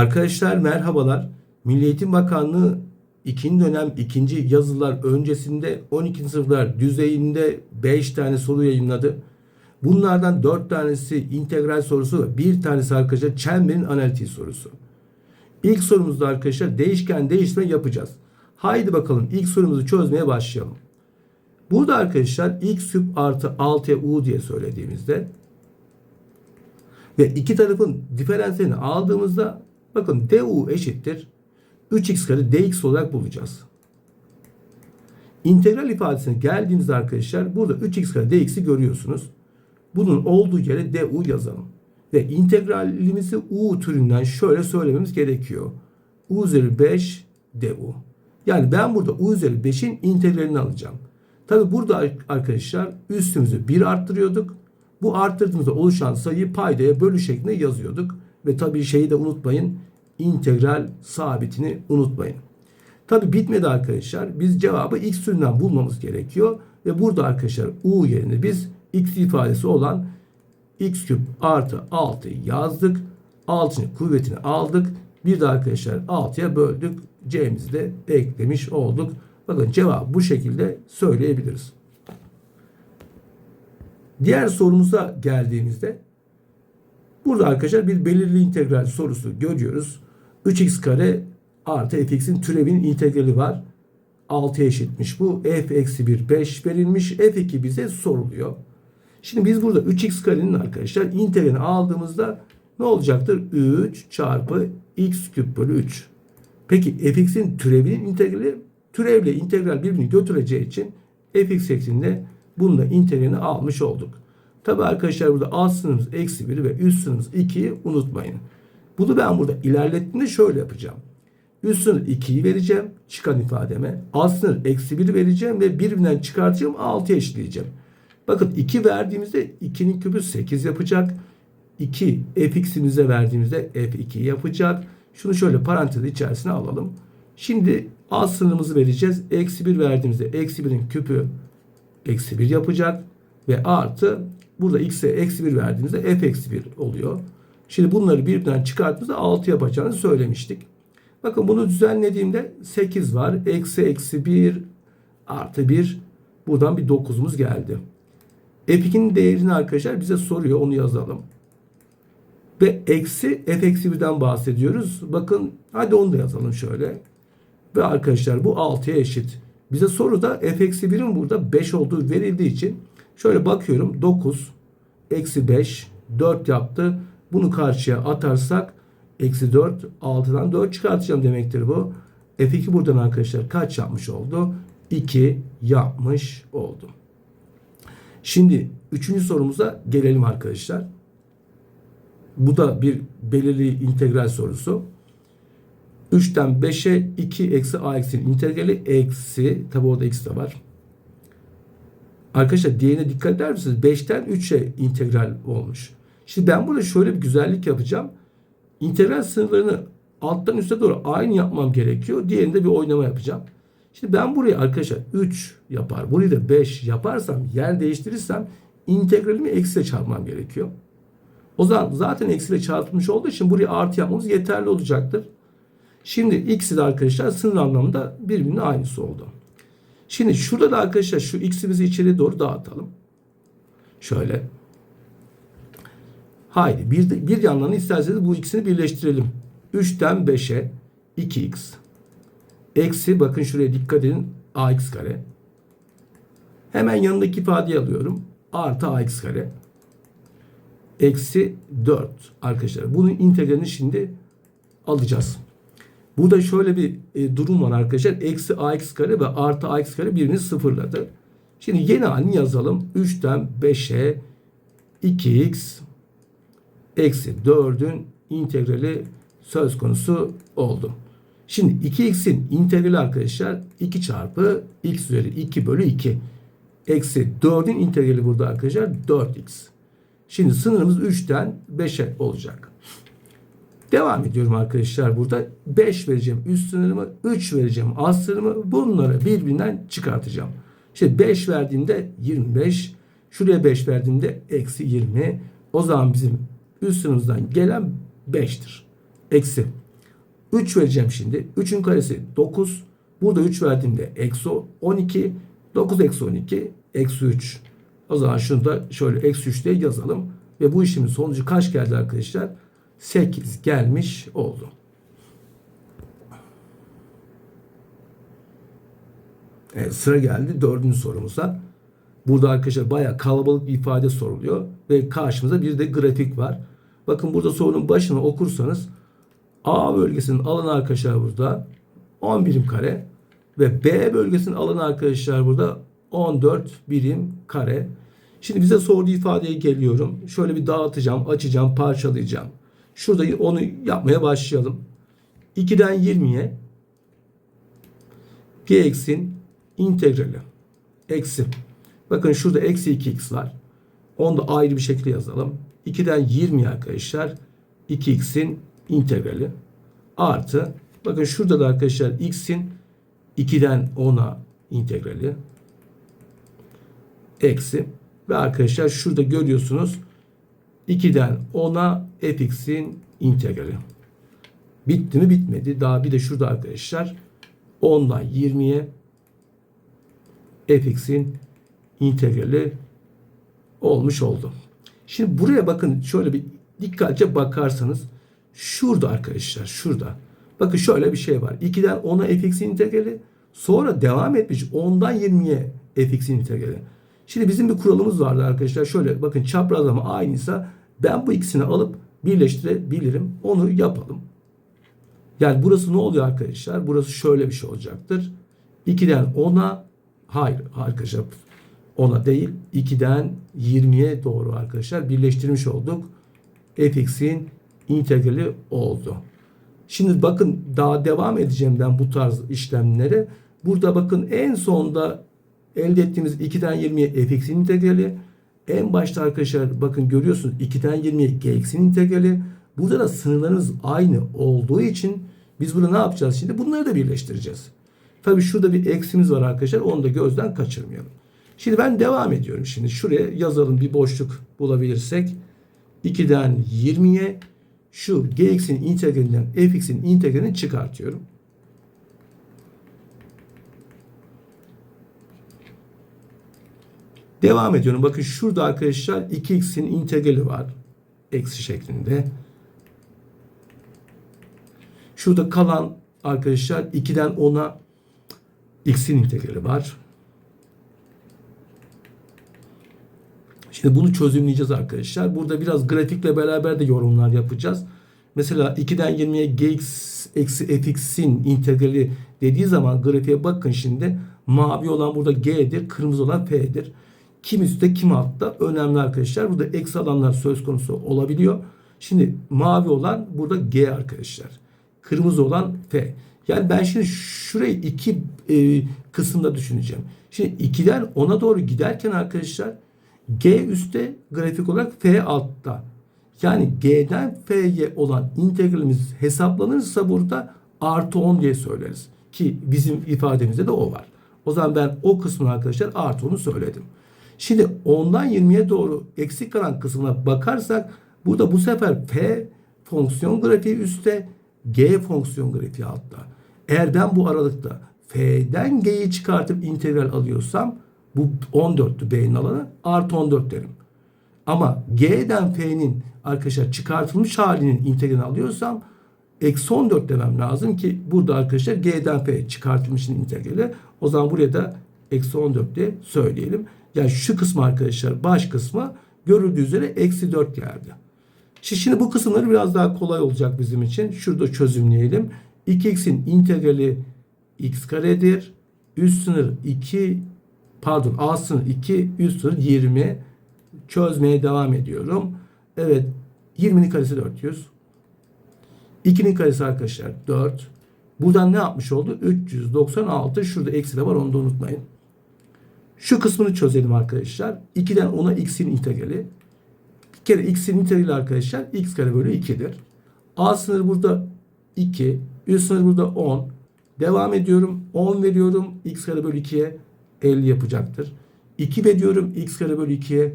Arkadaşlar merhabalar. Milli Eğitim Bakanlığı ikinci dönem ikinci yazılar öncesinde 12. sınıflar düzeyinde 5 tane soru yayınladı. Bunlardan 4 tanesi integral sorusu bir tanesi arkadaşlar çemberin analitiği sorusu. İlk sorumuzda arkadaşlar değişken değiştirme yapacağız. Haydi bakalım ilk sorumuzu çözmeye başlayalım. Burada arkadaşlar x küp artı 6'ya u diye söylediğimizde ve iki tarafın diferansiyelini aldığımızda bakın du eşittir 3x kare dx olarak bulacağız. İntegral ifadesine geldiğimizde arkadaşlar burada 3x kare dx'i görüyorsunuz. Bunun olduğu yere du yazalım. Ve integralimizi u türünden şöyle söylememiz gerekiyor. u üzeri 5 du. Yani ben burada u üzeri 5'in integralini alacağım. Tabi burada arkadaşlar üstümüzü 1 arttırıyorduk. Bu arttırdığımızda oluşan sayıyı paydaya bölü şeklinde yazıyorduk. Ve tabii şeyi de unutmayın. integral sabitini unutmayın. Tabi bitmedi arkadaşlar. Biz cevabı x türünden bulmamız gerekiyor. Ve burada arkadaşlar u yerine biz x ifadesi olan x küp artı 6'yı yazdık. 6'nın kuvvetini aldık. Bir de arkadaşlar 6'ya böldük. C'mizi de eklemiş olduk. Bakın cevabı bu şekilde söyleyebiliriz. Diğer sorumuza geldiğimizde burada arkadaşlar bir belirli integral sorusu görüyoruz. 3x kare artı fx'in türevinin integrali var. 6'ya eşitmiş bu. f eksi 1 5 verilmiş. f2 bize soruluyor. Şimdi biz burada 3x karenin arkadaşlar integralini aldığımızda ne olacaktır? 3 çarpı x küp bölü 3. Peki fx'in türevinin integrali türevle integral birbirini götüreceği için fx ekseninde bunun da integralini almış olduk. Tabi arkadaşlar burada alt sınırımız eksi 1 ve üst sınırımız 2'yi unutmayın. Bunu ben burada ilerlettiğimde şöyle yapacağım. Üst sınır 2'yi vereceğim çıkan ifademe. Alt sınır eksi 1 vereceğim ve birbirinden çıkartacağım 6'ya eşitleyeceğim. Bakın 2 verdiğimizde 2'nin küpü 8 yapacak. 2 fx'imize verdiğimizde f2 yapacak. Şunu şöyle parantez içerisine alalım. Şimdi alt sınırımızı vereceğiz. Eksi 1 verdiğimizde eksi 1'in küpü eksi 1 yapacak. Ve artı burada x'e eksi 1 verdiğimizde f eksi 1 oluyor. Şimdi bunları birbirinden çıkarttığımızda 6 yapacağını söylemiştik. Bakın bunu düzenlediğimde 8 var. Eksi eksi 1 artı 1. Buradan bir 9'umuz geldi. F2'nin değerini arkadaşlar bize soruyor. Onu yazalım. Ve eksi f eksi 1'den bahsediyoruz. Bakın hadi onu da yazalım şöyle. Ve arkadaşlar bu 6'ya eşit. Bize soruda f eksi 1'in burada 5 olduğu verildiği için şöyle bakıyorum 9 eksi 5 4 yaptı. Bunu karşıya atarsak eksi 4 6'dan 4 çıkartacağım demektir bu. F2 buradan arkadaşlar kaç yapmış oldu? 2 yapmış oldu. Şimdi üçüncü sorumuza gelelim arkadaşlar. Bu da bir belirli integral sorusu. 3'ten 5'e 2 eksi a eksinin integrali eksi tabi orada x de var. Arkadaşlar diğerine dikkat eder misiniz? 5'ten 3'e integral olmuş. Şimdi ben burada şöyle bir güzellik yapacağım. İntegral sınırlarını alttan üste doğru aynı yapmam gerekiyor. Diğerinde bir oynama yapacağım. Şimdi ben burayı arkadaşlar 3 yapar. Burayı da 5 yaparsam yer değiştirirsem integralimi eksiyle çarpmam gerekiyor. O zaman zaten eksiyle çarpılmış olduğu için buraya artı yapmamız yeterli olacaktır. Şimdi x'i de arkadaşlar sınır anlamında birbirinin aynısı oldu. Şimdi şurada da arkadaşlar şu x'imizi içeri doğru dağıtalım. Şöyle. Haydi bir, de, bir yandan isterseniz bu ikisini birleştirelim. 3'ten 5'e 2x eksi bakın şuraya dikkat edin ax kare. Hemen yanındaki ifadeyi alıyorum. Artı ax kare. Eksi 4 arkadaşlar. Bunun integralini şimdi alacağız. Burada şöyle bir e, durum var arkadaşlar. Eksi ax kare ve artı ax kare birini sıfırladı. Şimdi yeni halini yazalım. 3'ten 5'e 2x eksi 4'ün integrali söz konusu oldu. Şimdi 2x'in integrali arkadaşlar 2 çarpı x üzeri 2 bölü 2. Eksi 4'ün integrali burada arkadaşlar 4x. Şimdi sınırımız 3'ten 5'e olacak. Devam ediyorum arkadaşlar burada. 5 vereceğim üst sınırımı, 3 vereceğim alt sınırımı. Bunları birbirinden çıkartacağım. İşte 5 verdiğimde 25. Şuraya 5 verdiğimde eksi 20. O zaman bizim üst sınırımızdan gelen 5'tir. Eksi. 3 vereceğim şimdi. 3'ün karesi 9. Burada 3 verdiğimde eksi 12. 9 eksi 12 eksi 3. O zaman şunu da şöyle eksi 3 diye yazalım. Ve bu işimin sonucu kaç geldi arkadaşlar? 8 gelmiş oldu. Evet, sıra geldi dördüncü sorumuza. Burada arkadaşlar bayağı kalabalık bir ifade soruluyor. Ve karşımıza bir de grafik var. Bakın burada sorunun başını okursanız A bölgesinin alanı arkadaşlar burada 10 birim kare ve B bölgesinin alanı arkadaşlar burada 14 birim kare. Şimdi bize sorduğu ifadeye geliyorum. Şöyle bir dağıtacağım, açacağım, parçalayacağım. Şurada onu yapmaya başlayalım. 2'den 20'ye gx'in integrali eksi. Bakın şurada eksi 2x var. Onu da ayrı bir şekilde yazalım. 2'den 20 arkadaşlar 2x'in integrali artı bakın şurada da arkadaşlar x'in 2'den 10'a integrali eksi ve arkadaşlar şurada görüyorsunuz 2'den 10'a fx'in integrali. Bitti mi bitmedi. Daha bir de şurada arkadaşlar 10'dan 20'ye fx'in integrali olmuş oldu. Şimdi buraya bakın şöyle bir dikkatlice bakarsanız şurada arkadaşlar şurada. Bakın şöyle bir şey var. 2'den 10'a fx'in integrali sonra devam etmiş 10'dan 20'ye fx'in integrali. Şimdi bizim bir kuralımız vardı arkadaşlar. Şöyle bakın çaprazlama aynıysa ben bu ikisini alıp birleştirebilirim. Onu yapalım. Yani burası ne oluyor arkadaşlar? Burası şöyle bir şey olacaktır. 2'den 10'a hayır arkadaşlar 10'a değil 2'den 20'ye doğru arkadaşlar birleştirmiş olduk. fx'in integrali oldu. Şimdi bakın daha devam edeceğim ben bu tarz işlemlere. Burada bakın en sonda elde ettiğimiz 2'den 20'ye fx'in integrali. En başta arkadaşlar bakın görüyorsunuz 2'den 20'ye gx'in integrali. Burada da sınırlarımız aynı olduğu için biz burada ne yapacağız şimdi? Bunları da birleştireceğiz. Tabii şurada bir eksimiz var arkadaşlar. Onu da gözden kaçırmayalım. Şimdi ben devam ediyorum. Şimdi şuraya yazalım bir boşluk bulabilirsek. 2'den 20'ye şu gx'in integralinden fx'in integralini çıkartıyorum. Devam ediyorum. Bakın şurada arkadaşlar 2x'in integrali var. Eksi şeklinde. Şurada kalan arkadaşlar 2'den 10'a x'in integrali var. Şimdi bunu çözümleyeceğiz arkadaşlar. Burada biraz grafikle beraber de yorumlar yapacağız. Mesela 2'den 20'ye gx eksi fx'in integrali dediği zaman grafiğe bakın şimdi. Mavi olan burada g'dir, kırmızı olan f'dir. Kim üstte kim altta önemli arkadaşlar. Burada eksi alanlar söz konusu olabiliyor. Şimdi mavi olan burada g arkadaşlar. Kırmızı olan f. Yani ben şimdi şurayı iki e, kısımda düşüneceğim. Şimdi 2'den 10'a doğru giderken arkadaşlar G üstte grafik olarak F altta. Yani G'den F'ye olan integralimiz hesaplanırsa burada artı 10 diye söyleriz. Ki bizim ifademizde de o var. O zaman ben o kısmını arkadaşlar artı 10'u söyledim. Şimdi 10'dan 20'ye doğru eksik kalan kısmına bakarsak burada bu sefer F fonksiyon grafiği üstte G fonksiyon grafiği altta. Eğer ben bu aralıkta F'den G'yi çıkartıp integral alıyorsam bu 14'tü B'nin alanı. Artı 14 derim. Ama G'den F'nin arkadaşlar çıkartılmış halinin integralini alıyorsam eksi 14 demem lazım ki burada arkadaşlar G'den F çıkartılmışın integrali. O zaman buraya da eksi 14 diye söyleyelim. Yani şu kısmı arkadaşlar baş kısmı görüldüğü üzere eksi 4 geldi. Şimdi bu kısımları biraz daha kolay olacak bizim için. Şurada çözümleyelim. 2x'in integrali x karedir. Üst sınır 2 pardon A sınır 2 üst sınır 20 çözmeye devam ediyorum. Evet 20'nin karesi 400. 2'nin karesi arkadaşlar 4. Buradan ne yapmış oldu? 396. Şurada eksi de var onu da unutmayın. Şu kısmını çözelim arkadaşlar. 2'den 10'a x'in integrali. Bir kere x'in integrali arkadaşlar x kare bölü 2'dir. A sınırı burada 2. Üst sınır burada 10. Devam ediyorum. 10 veriyorum. x kare bölü 2'ye 50 yapacaktır. 2 veriyorum. x kare bölü 2'ye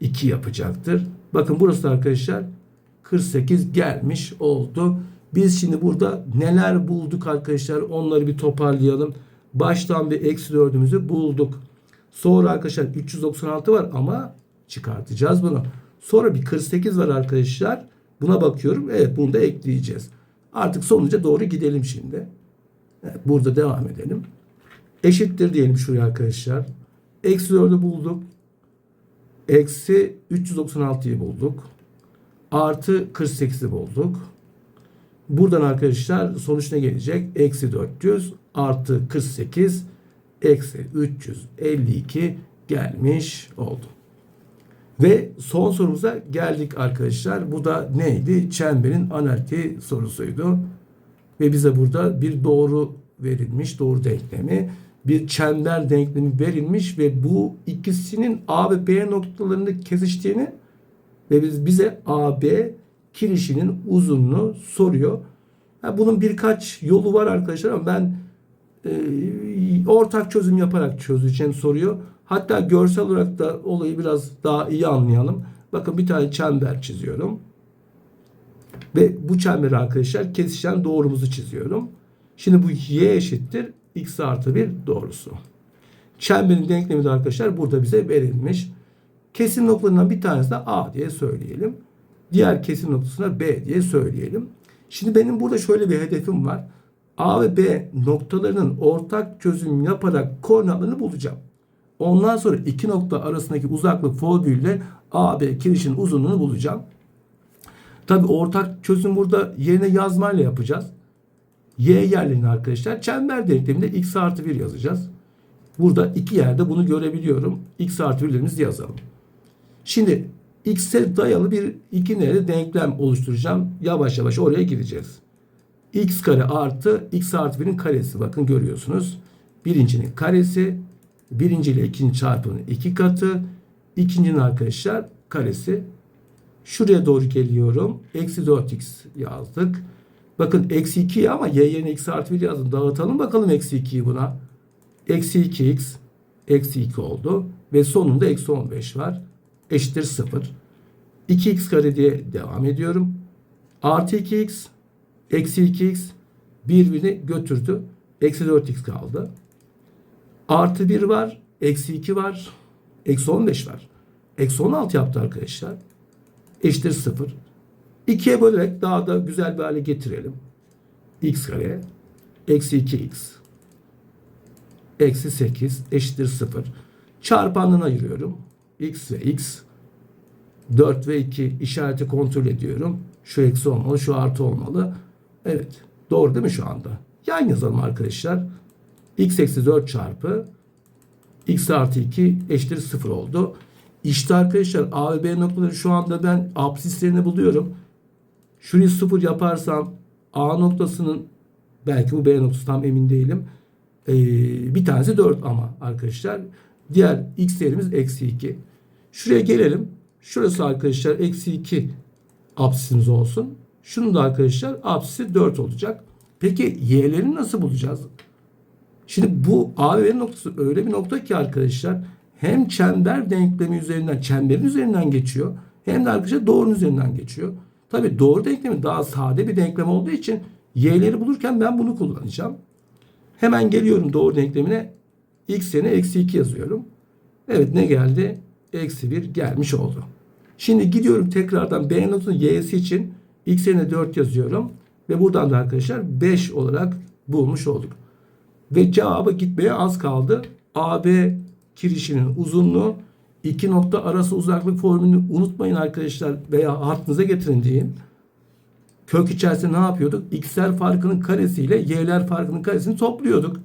2 yapacaktır. Bakın burası da arkadaşlar 48 gelmiş oldu. Biz şimdi burada neler bulduk arkadaşlar onları bir toparlayalım. Baştan bir eksi 4'ümüzü bulduk. Sonra arkadaşlar 396 var ama çıkartacağız bunu. Sonra bir 48 var arkadaşlar. Buna bakıyorum. Evet bunu da ekleyeceğiz. Artık sonuca doğru gidelim şimdi. Evet, burada devam edelim. Eşittir diyelim şuraya arkadaşlar. Eksi 4'ü bulduk. Eksi 396'yı bulduk. Artı 48'i bulduk. Buradan arkadaşlar sonuç ne gelecek? Eksi 400 artı 48 eksi 352 gelmiş oldu. Ve son sorumuza geldik arkadaşlar. Bu da neydi? Çemberin analiti sorusuydu. Ve bize burada bir doğru verilmiş, doğru denklemi. Bir çember denklemi verilmiş ve bu ikisinin A ve B noktalarında kesiştiğini ve biz bize AB kirişinin uzunluğu soruyor. Ha, bunun birkaç yolu var arkadaşlar ama ben ortak çözüm yaparak çözeceğim soruyor. Hatta görsel olarak da olayı biraz daha iyi anlayalım. Bakın bir tane çember çiziyorum. Ve bu çemberi arkadaşlar kesişen doğrumuzu çiziyorum. Şimdi bu y eşittir x artı 1 doğrusu. Çemberin denklemi de arkadaşlar burada bize verilmiş. Kesim noktalarından bir tanesi de A diye söyleyelim. Diğer kesim noktasına B diye söyleyelim. Şimdi benim burada şöyle bir hedefim var. A ve B noktalarının ortak çözüm yaparak koordinatlarını bulacağım. Ondan sonra iki nokta arasındaki uzaklık formülüyle AB kirişin uzunluğunu bulacağım. Tabi ortak çözüm burada yerine yazmayla yapacağız. Y yerlerine arkadaşlar çember denkleminde x artı 1 yazacağız. Burada iki yerde bunu görebiliyorum. x artı 1'lerimizi yazalım. Şimdi x'e dayalı bir iki nere denklem oluşturacağım. Yavaş yavaş oraya gideceğiz. X kare artı x artı 1'in karesi. Bakın görüyorsunuz. Birincinin karesi. Birinci ile ikinci çarpımının iki katı. İkincinin arkadaşlar karesi. Şuraya doğru geliyorum. Eksi 4x yazdık. Bakın eksi 2 ama y yerine x artı 1 yazdım. Dağıtalım bakalım eksi 2'yi buna. Eksi 2x eksi 2 oldu. Ve sonunda eksi 15 var. Eşittir 0. 2x kare diye devam ediyorum. Artı 2x eksi 2x birbirini götürdü. Eksi 4x kaldı. Artı 1 var. Eksi 2 var. Eksi 15 var. Eksi 16 yaptı arkadaşlar. Eşittir 0. 2'ye bölerek daha da güzel bir hale getirelim. x kare eksi 2x eksi 8 eşittir 0. Çarpanlığına ayırıyorum. x ve x 4 ve 2 işareti kontrol ediyorum. Şu eksi olmalı, şu artı olmalı. Evet. Doğru değil mi şu anda? Yan yazalım arkadaşlar. x eksi 4 çarpı x artı 2 eşittir 0 oldu. İşte arkadaşlar A ve B noktaları şu anda ben absislerini buluyorum. Şurayı 0 yaparsam A noktasının belki bu B noktası tam emin değilim. Ee, bir tanesi 4 ama arkadaşlar. Diğer x değerimiz eksi 2. Şuraya gelelim. Şurası arkadaşlar eksi 2 absisimiz olsun. Şunun da arkadaşlar absisi 4 olacak. Peki y'lerini nasıl bulacağız? Şimdi bu A ve B noktası öyle bir nokta ki arkadaşlar hem çember denklemi üzerinden, çemberin üzerinden geçiyor hem de arkadaşlar doğrunun üzerinden geçiyor. Tabi doğru denklemi daha sade bir denklem olduğu için y'leri bulurken ben bunu kullanacağım. Hemen geliyorum doğru denklemine. x yerine eksi 2 yazıyorum. Evet ne geldi? Eksi 1 gelmiş oldu. Şimdi gidiyorum tekrardan b notunun y'si için x yerine 4 yazıyorum. Ve buradan da arkadaşlar 5 olarak bulmuş olduk. Ve cevabı gitmeye az kaldı. AB kirişinin uzunluğu iki nokta arası uzaklık formülünü unutmayın arkadaşlar veya aklınıza getirin diyeyim. Kök içerisinde ne yapıyorduk? X'ler farkının karesiyle y'ler farkının karesini topluyorduk.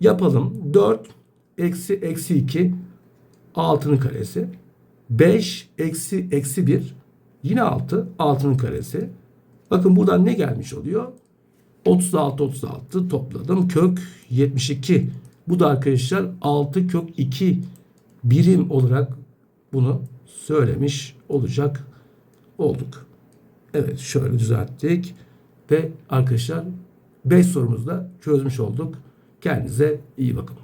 Yapalım. 4 eksi eksi 2 6'nın karesi. 5 eksi eksi 1 yine 6 6'nın karesi. Bakın buradan ne gelmiş oluyor? 36 36 topladım. Kök 72. Bu da arkadaşlar 6 kök 2 birim olarak bunu söylemiş olacak olduk. Evet şöyle düzelttik ve arkadaşlar 5 sorumuzu da çözmüş olduk. Kendinize iyi bakın.